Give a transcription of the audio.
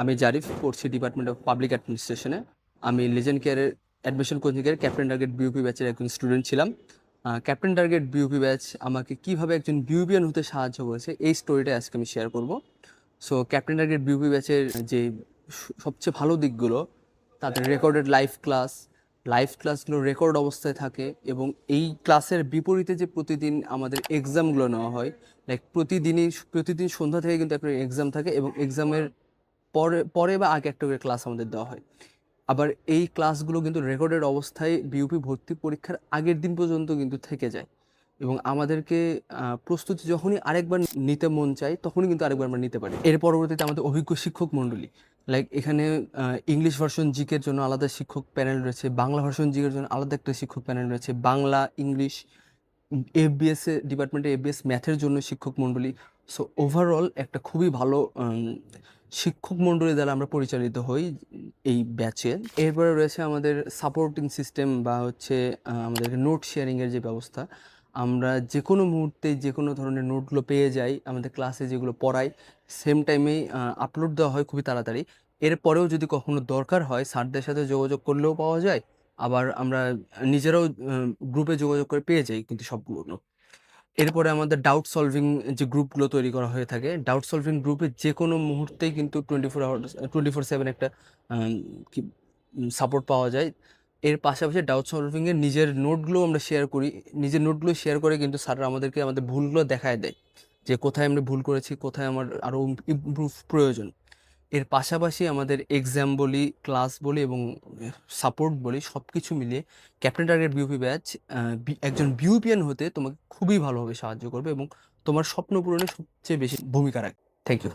আমি জারিফ পড়ছি department of public অ্যাডমিনিস্ট্রেশনে আমি লেজেন্ড কেয়ারের অ্যাডমিশন কোচিংয়ের ক্যাপ্টেন টার্গেট বিউপি ব্যাচের একজন স্টুডেন্ট ছিলাম। ক্যাপ্টেন টার্গেট বিউপি ব্যাচ আমাকে কীভাবে একজন বিউপিয়ান হতে সাহায্য করেছে এই স্টোরিটা আজকে আমি শেয়ার করব। সো ক্যাপ্টেন টার্গেট বিউপি ব্যাচের যে সবচেয়ে ভালো দিকগুলো, তাদের রেকর্ডেড লাইভ ক্লাস লাইভ ক্লাসগুলো রেকর্ড অবস্থায় থাকে এবং এই ক্লাসের বিপরীতে যে প্রতিদিন আমাদের এক্সামগুলো নেওয়া হয় লাইক প্রতিদিনই, প্রতিদিন সন্ধ্যা থেকে কিন্তু একটা এক্সাম থাকে এবং এক্সামের পরে পরে বা আগে একটা করে ক্লাস আমাদের দেওয়া হয়। আবার এই ক্লাসগুলো কিন্তু রেকর্ডেড অবস্থায় বিউপি ভর্তি পরীক্ষার আগের দিন পর্যন্ত কিন্তু থেকে যায়। এবং আমাদেরকে প্রস্তুতি যখনই আরেকবার নিতে মন চায়, তখনই কিন্তু আরেকবার আমরা নিতে পারি। এর পরবর্তীতে আমাদের অভিজ্ঞ শিক্ষক মণ্ডলী লাইক এখানে ইংলিশ ভার্সন জিকের জন্য আলাদা শিক্ষক প্যানেল রয়েছে, বাংলা ভার্সন জিকের জন্য আলাদা একটা শিক্ষক প্যানেল রয়েছে, বাংলা ইংলিশ এফবিএস ডিপার্টমেন্টে এফবিএস ম্যাথের জন্য শিক্ষক মণ্ডলী সো ওভারঅল একটা খুবই ভালো শিক্ষক মণ্ডলী দ্বারা আমরা পরিচালিত হই এই ব্যাচে। এরপরে রয়েছে আমাদের সাপোর্টিং সিস্টেম বা হচ্ছে আমাদের নোট শেয়ারিংয়ের যে ব্যবস্থা। আমরা যে কোনো মুহূর্তে যে কোনো ধরনের নোটগুলো পেয়ে যাই, আমাদের ক্লাসে যেগুলো পড়াই সেম টাইমেই আপলোড দেওয়া হয় খুবই তাড়াতাড়ি। এরপরেও যদি কখনো দরকার হয়, স্যারদের সাথে যোগাযোগ করলেও পাওয়া যায়। আবার আমরা নিজেরাও গ্রুপে যোগাযোগ করে পেয়ে যাই কিন্তু সবগুলো এরপরে আমাদের ডাউট সলভিং যে গ্রুপগুলো তৈরি করা হয়ে থাকে ডাউট সলভিং গ্রুপে যে কোনো মুহূর্তেই কিন্তু twenty four hour twenty four seven একটা কি সাপোর্ট পাওয়া যায়। এর পাশাপাশি ডাউট সলভিংয়ের নিজের নোটগুলো আমরা শেয়ার করি। নিজের নোটগুলো শেয়ার করে কিন্তু স্যাররা আমাদেরকে আমাদের ভুলগুলো দেখায় দেয়। যে কোথায় আমরা ভুল করেছি, কোথায় আমার আরও ইমপ্রুভ প্রয়োজন। এর পাশাপাশি আমাদের এক্সাম বলি ক্লাস বলি এবং সাপোর্ট বলি সব কিছু মিলিয়ে ক্যাপ্টেন টার্গেট বিউপি ব্যাচ একজন বিউপিয়ান হতে তোমাকে খুবই ভালোভাবে সাহায্য করবে এবং তোমার স্বপ্ন পূরণে সবচেয়ে বেশি ভূমিকা রাখবে। Thank you